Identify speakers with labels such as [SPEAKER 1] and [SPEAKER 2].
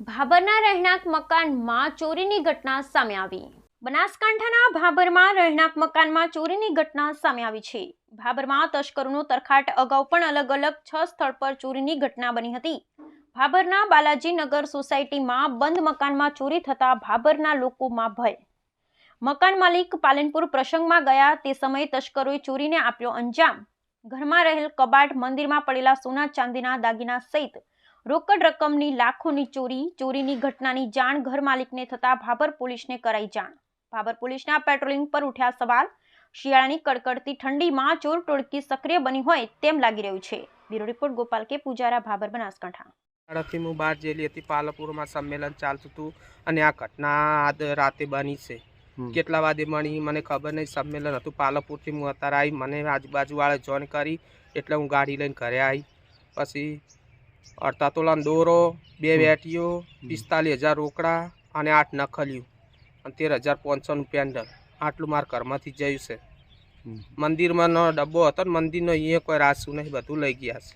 [SPEAKER 1] ભાભરના રહેણાંક મકાનમાં ચોરીની ઘટના સામે આવી. બનાસકાંઠાના ભાભરમાં રહેણાંક મકાનમાં ચોરીની ઘટના સામે આવી છે. ભાભરમાં તસ્કરોનો તરખાટ અગાઉ પણ અલગ અલગ છ સ્થળ પર ચોરીની ઘટના બની હતી. ભાભરના બાલાજીનગર સોસાયટીમાં બંધ મકાનમાં ચોરી થતા ભાભરના લોકોમાં ભય. મકાન માલિક પાલનપુર પ્રસંગમાં ગયા તે સમયે તસ્કરોએ ચોરીને આપ્યો અંજામ. ઘરમાં રહેલ કબાટ મંદિરમાં પડેલા સોના ચાંદીના દાગીના સહિત રોકડ રકમની લાખોની ચોરી ચોરીની ઘટનાની જાણ ઘર માલિકને થતા ભાભર પોલીસને કરાઈ જાણ. ભાભર પોલીસના પેટ્રોલિંગ પર ઉઠ્યા સવાલ. શિયાળાની કડકડતી ઠંડીમાં ચોર ટોળકી સક્રિય બની હોય તેમ લાગી રહ્યું છે. બ્યુરો રિપોર્ટ ગોપાલ કે પૂજારા ભાભર બનાસકાંઠા.
[SPEAKER 2] શાળાથી હું બહાર જેલી હતી પાલપુરમાં સંમેલન ચાલતું હતું અને આ ઘટના આદ રાતે બની છે. કેટલા વાગે મળી મને ખબર નહીં. સંમેલન હતું. પાલપુરથી હું અત્યારે આવી મને આજુબાજુવાળા જોઈન કરી એટલે હું ગાડી લઈને ઘરે આવી પછી અડધા તોલાનો દોરો બે વેટીઓ પિસ્તાલીસ હજાર રોકડા અને આઠ નખલિયું અને તેર હજાર પાંચસોનું પેન્ડલ. આટલું મારા ઘરમાંથી જયું છે. મંદિરમાં નો ડબ્બો હતો ને મંદિરનો અહીંયા કોઈ રાસું નહીં બધું લઈ ગયા છે.